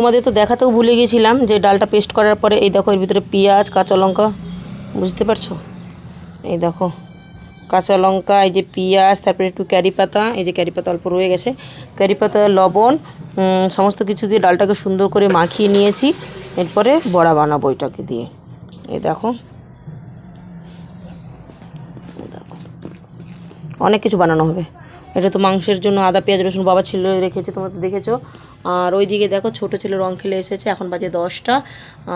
তোমাদের তো দেখাতেও ভুলে গেছিলাম যে ডালটা পেস্ট করার পরে এই দেখো এর ভিতরে পেঁয়াজ, কাঁচা লঙ্কা, বুঝতে পারছ? এই দেখো, কাঁচা লঙ্কা, এই যে পেঁয়াজ, তারপরে একটু ক্যারি পাতা, এই যে ক্যারি পাতা অল্প রয়ে গেছে। ক্যারি পাতা, লবণ সমস্ত কিছু দিয়ে ডালটাকে সুন্দর করে মাখিয়ে নিয়েছি। এরপরে বড়া বানাবো এটাকে দিয়ে। এই দেখো। অনেক কিছু বানানো হবে। এটা তো মাংসের জন্য আদা, পেঁয়াজ, রসুন বাবা ছিল, রেখেছে, তোমরা তো দেখেছ। আর ওইদিকে দেখো, ছোটো ছেলে রং খেলে এসেছে, এখন বাজে দশটা,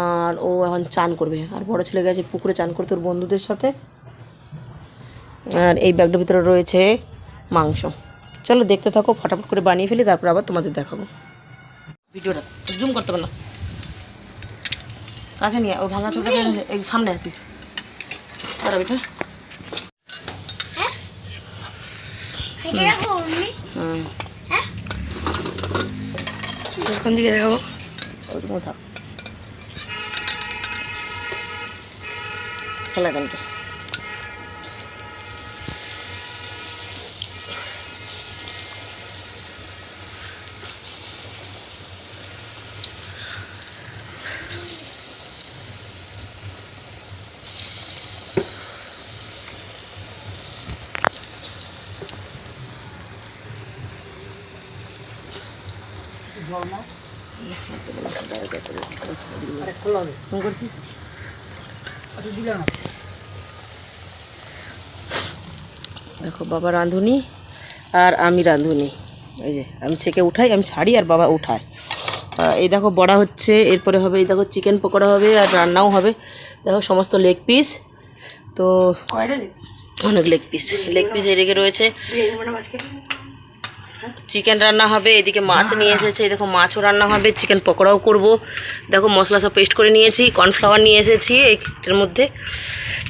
আর ও এখন চান করবে। আর বড় ছেলে গেছে পুকুরে চান করতে ওর বন্ধুদের সাথে। আর এই ব্যাগটার ভিতরে রয়েছে মাংস। চলো দেখতে থাকো, ফটাফট করে বানিয়ে ফেলি, তারপর আবার তোমাদের দেখাবো। ভিডিওটা জুম করতে পারো না কাছে নিয়ে ও ভাঙা এই সামনে আছি আর এটা এটা রাখো মম্মি হুম হ্যাঁ কোন দিকে দেখাবো ওরকম থাক খেলা গানটা ফোন করছিস দেখো বাবা রাঁধুনি আর আমি রাঁধুনি। এই যে আমি ছেঁকে উঠাই আমি ছাড়ি আর বাবা উঠায়। এই দেখো বড়া হচ্ছে এরপরে হবে এই দেখো চিকেন পকোড়া হবে আর রান্নাও হবে। দেখো সমস্ত লেগ পিস তো অনেক লেগ পিস লেগ পিস এই এদিকে রয়েছে। চিকেন রান্না হবে এদিকে মাছ নিয়ে এসেছে দেখো মাছও রান্না হবে চিকেন পকোড়াও করব। দেখো মশলা সব পেস্ট করে নিয়েছি কর্নফ্লাওয়ার নিয়ে এসেছি এইটার মধ্যে।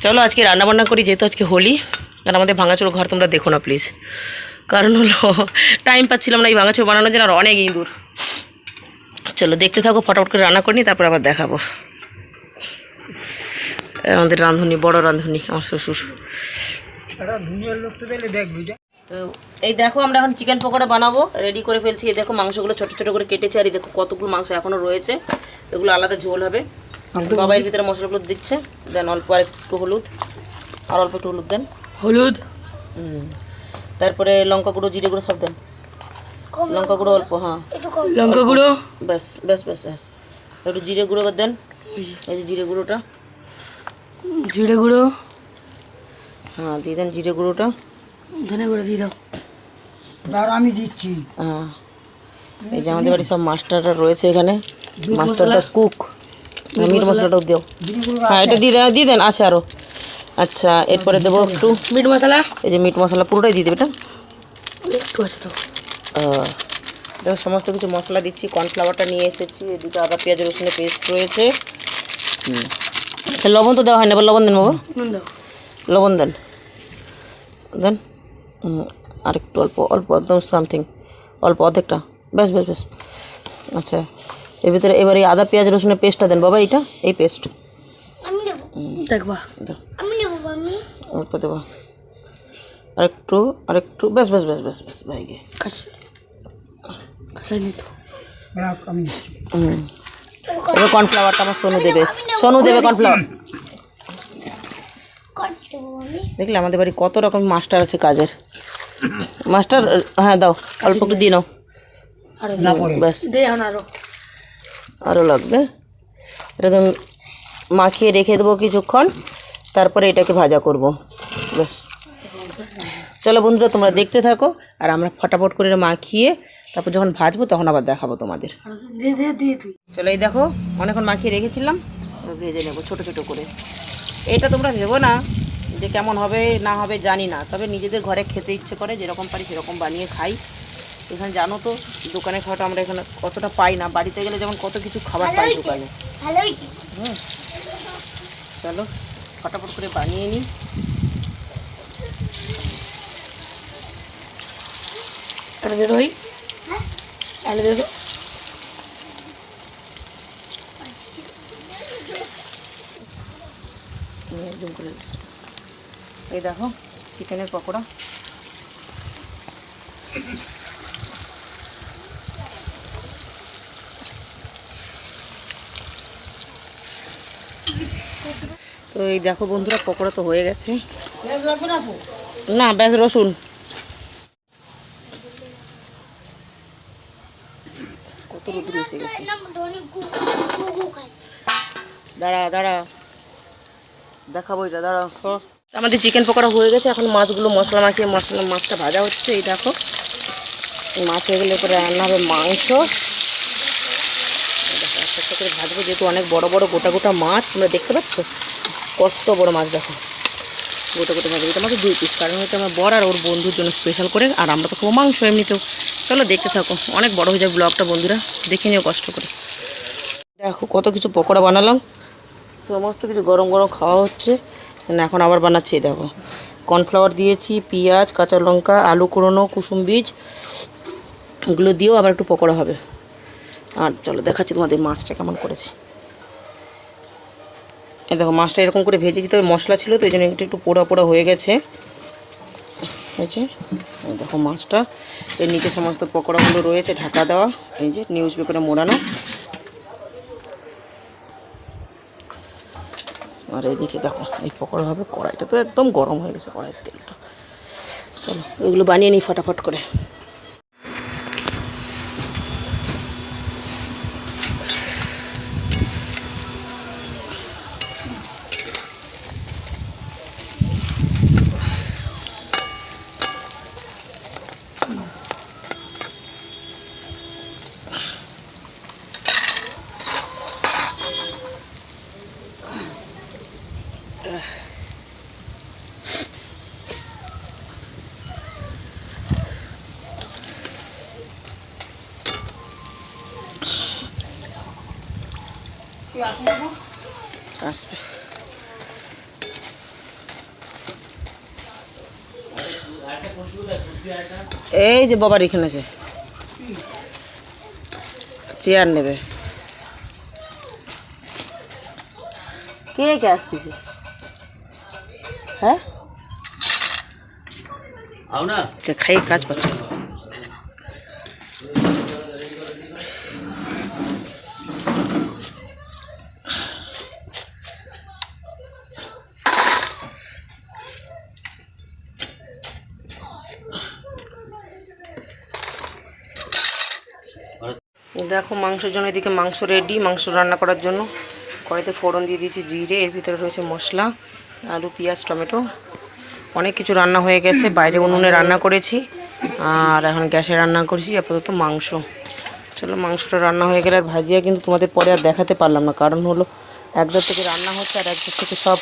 চলো আজকে রান্না বান্না করি যেহেতু আজকে হোলি আর আমাদের ভাঙাচোর ঘর তোমরা দেখো না প্লিজ কারণ হলো টাইম পাচ্ছিলাম না এই ভাঙাচোর বানানোর জন্য আর অনেক ইঁদুর। চলো দেখতে থাকো ফটাফট করে রান্না করি তারপর আবার দেখাবো। আমাদের রাঁধুনি বড় রাঁধুনি আমার শ্বশুর। তো এই দেখো আমরা এখন চিকেন পকোড়া বানাবো রেডি করে ফেলছি। এই দেখো মাংসগুলো ছোট ছোট করে কেটেছি আর এই দেখো কতগুলো মাংস এখনও রয়েছে। এগুলো আলাদা ঝোল হবে। বাবা এর ভিতরে মশলাগুলো দিচ্ছে দেন অল্প আর একটু হলুদ। আর অল্প একটু হলুদ দেন। হলুদ? তারপরে লঙ্কা গুঁড়ো জিরে গুঁড়ো সব দেন। লঙ্কা গুঁড়ো অল্প হ্যাঁ। লঙ্কা গুঁড়ো? ব্যাস ব্যাস ব্যাস ব্যাস। একটু জিরে গুঁড়ো দেন। এই যে জিরে গুঁড়োটা। জিরে গুঁড়ো? হ্যাঁ দিয়ে দেন জিরে গুঁড়োটা। ধনে গুঁড়ো দিয়ে দাও। আমি দিচ্ছি। হ্যাঁ। এই যে আমাদের বাড়ি সব মাস্টাররা রয়েছে এখানে। মাস্টারটা কুক। মিট মশলাটাও দিও। হ্যাঁ এটা দিয়ে দেন দিয়ে দেন আছে আরও আচ্ছা এরপরে দেবো একটু। মিট মশলা? এই যে মিট মশলা পুরোটাই দিয়ে দেবে এটা? একটু আছে তো। দেখো সমস্ত কিছু মশলা দিচ্ছি। কর্নফ্লাওয়ারটা নিয়ে এসেছি এদিকে আদা পেঁয়াজ রসুনের পেস্ট রয়েছে। হুম। আচ্ছা, লবণ তো দেওয়া হয় না এবার লবণ দেন বাবা। দাও। লবণ দেন। দেন। আর একটু অল্প অল্প একদম সামথিং অল্প অর্ধেকটা। বেশ বেশ বেশ। আচ্ছা এর ভিতরে এবার এই আদা পেঁয়াজ রসুনের পেস্টটা দেন। বাবা এইটা এই পেস্ট আমি নেব। দেখবা দাও আমি নেব অল্প দেবো। আর একটু আর একটু বেশ বেশ বেশ বেশ বেশ ভাইগে খাস। খাসাই তো। রাখ, আমি দিচ্ছি হুম এবার কর্নফ্লাওয়ারটা আমার সোনু দেবে। সোনু দেবে কর্নফ্লাওয়ার দেখলে আমাদের বাড়ি কত রকম মাস্টার আছে কাজের। মাস্টার হ্যাঁ দাও অল্প একটু দিয়ে নাও। ব্যাস। আরও লাগবে। এটাকে মাখিয়ে রেখে দেবো কিছুক্ষণ তারপরে এটাকে ভাজা করব। ব্যাস। চলো বন্ধুরা তোমরা দেখতে থাকো আর আমরা ফটাফট করে মাখিয়ে তারপর যখন ভাজবো তখন আবার দেখাবো তোমাদের। চলো এই দেখো অনেকক্ষণ মাখিয়ে রেখেছিলাম ভেজে নেব ছোটো ছোটো করে। এটা তোমরা ভেবো না যে কেমন হবে না হবে জানি না। তবে নিজেদের ঘরে খেতে ইচ্ছে করে যেরকম পারি সেরকম বানিয়ে খাই। এখানে জানো তো দোকানে খাওয়াটা আমরা এখানে কতটা পাই না। বাড়িতে গেলে যেমন কত কিছু খাবার পাই দোকানে। হুম। চলো ফটাফট করে বানিয়ে নিই দে আলু দে দো জুম করে দিই। এই দেখো চিকেনের পকোড়া। তো এই দেখো বন্ধুরা, পকোড়া তো হয়ে গেছে। না ব্যাস রসুন। কত রোদ্র এসে গেছে। দাঁড়া দাঁড়া। দেখাবো এটা, দাঁড়া, সর। আমাদের চিকেন পকোড়া হয়ে গেছে, এখন মাছগুলো মশলা মাখিয়ে মশলা মাছটা ভাজা হচ্ছে, এই দেখো। মাছ হয়ে গেলে পরে রান্না হবে মাংস। করে ভাজবো, যেহেতু অনেক বড় বড় গোটা গোটা মাছ, তোমরা দেখতে পাচ্ছ? কত বড় মাছ, দেখো। গোটা গোটা মাছ আমাকে দুই পিস কারণ হচ্ছে আমার বড় আর ওর বন্ধুর জন্য স্পেশাল করে, আর আমরা তো খুব মাংস এমনিতেও। চলো দেখতে থাকো, অনেক বড় হয়ে যায় ব্লগটা বন্ধুরা। দেখে নিও কষ্ট করে। দেখো, কত কিছু পকোড়া বানালাম। সমস্ত কিছু গরম গরম খাওয়া হচ্ছে। এখন আবার বানাচ্ছি, দেখো। কর্নফ্লাওয়ার দিয়েছি, পেঁয়াজ, কাঁচা লঙ্কা, আলু কুড়োনো, কুসুম বীজ, এগুলো দিয়েও আবার একটু পকোড়া হবে। আর চলো দেখাচ্ছি তোমাদের মাছটা কেমন করেছি। এই দেখো, মাছটা এরকম করে ভেজেছি তবে মশলা ছিল তো, এই জন্য একটু একটু পোড়া পোড়া হয়ে গেছে। হয়েছে দেখো মাছটা, এর নিচে সমস্ত পকোড়াগুলো রয়েছে, ঢাকা দেওয়া, এই যে নিউজ পেপারে মোড়ানো। আর এইদিকে দেখো, এই পকোড়া হবে, কড়াইটা তো একদম গরম হয়ে গেছে কড়াইয়ের তেলটা। চলো, এগুলো বানিয়ে নিই ফটাফট করে। আসবে এই যে বাবার এখানে আছে। চেয়ার নেবে। কে কে আসতেছে? হ্যাঁ? আচ্ছা খাই কাজ পাচ্ছ দেখো মাংসের জন্য এদিকে মাংস রেডি মাংস রান্না করার জন্য। কড়াইতে ফোড়ন দিয়ে দিয়েছি জিরে, এর ভিতরে রয়েছে মশলা, আলু, পেঁয়াজ, টমেটো। অনেক কিছু রান্না হয়ে গেছে, বাইরে উনুনে রান্না করেছি, আর এখন গ্যাসে রান্না করছি, আপাতত মাংস। চলো মাংসটা রান্না হয়ে গেলে আর ভাজিয়া কিন্তু তোমাদের পরে আর দেখাতে পারলাম না, কারণ হলো একদার থেকে রান্না হচ্ছে আর একদার থেকে সব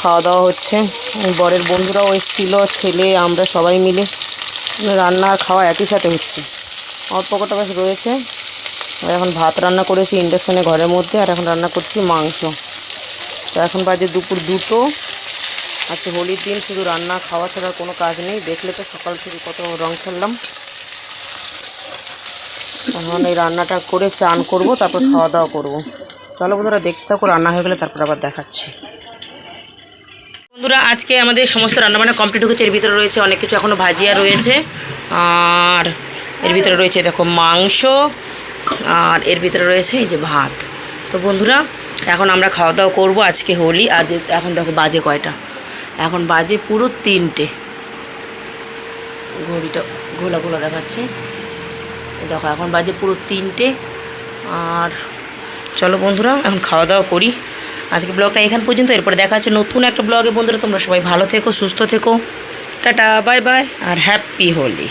খাওয়া দাওয়া হচ্ছে। বরের বন্ধুরাও এসেছিল, ছেলে, আমরা সবাই মিলে। রান্না আর খাওয়া একই সাথে হচ্ছে। অল্প কটা বেশ রয়েছে। এখন ভাত রান্না করেছি ইন্ডাকশানে ঘরের মধ্যে, আর এখন রান্না করছি মাংস। তো এখন বাজে দুপুর দুটো। আজকে হোলির দিন, শুধু রান্না, খাওয়া ছাড়া কোনো কাজ নেই। দেখলে তো সকাল থেকে কত রং খেললাম। এখন এই রান্নাটা করে চান করব, তারপর খাওয়া দাওয়া করব। চলো বন্ধুরা, দেখতে থাকো, রান্না হয়ে গেলে তারপর আবার দেখাচ্ছি। বন্ধুরা, আজকে আমাদের সমস্ত রান্নাবান্না কমপ্লিট হয়েছে এর ভিতরে রয়েছে অনেক কিছু। এখনও ভাজিয়া রয়েছে। আর এর ভিতরে রয়েছে, দেখো মাংস। আর এর ভিতরে রয়েছে এই যে ভাত। তো বন্ধুরা, এখন আমরা খাওয়া দাওয়া করব আজকে হোলি, আর এখন দেখো বাজে কয়টা। এখন বাজে পুরো তিনটে। ঘড়িটা ঘোলা ঘোলা দেখাচ্ছে। দেখো, এখন বাজে পুরো তিনটে। আর চলো বন্ধুরা, এখন খাওয়া দাওয়া করি। আজকে ব্লগটা এখান পর্যন্ত। এরপরে দেখা হচ্ছে নতুন একটা ব্লগে। বন্ধুরা, তোমরা সবাই ভালো থেকো, সুস্থ থেকো। টাটা, বাই বাই, আর হ্যাপি হোলি।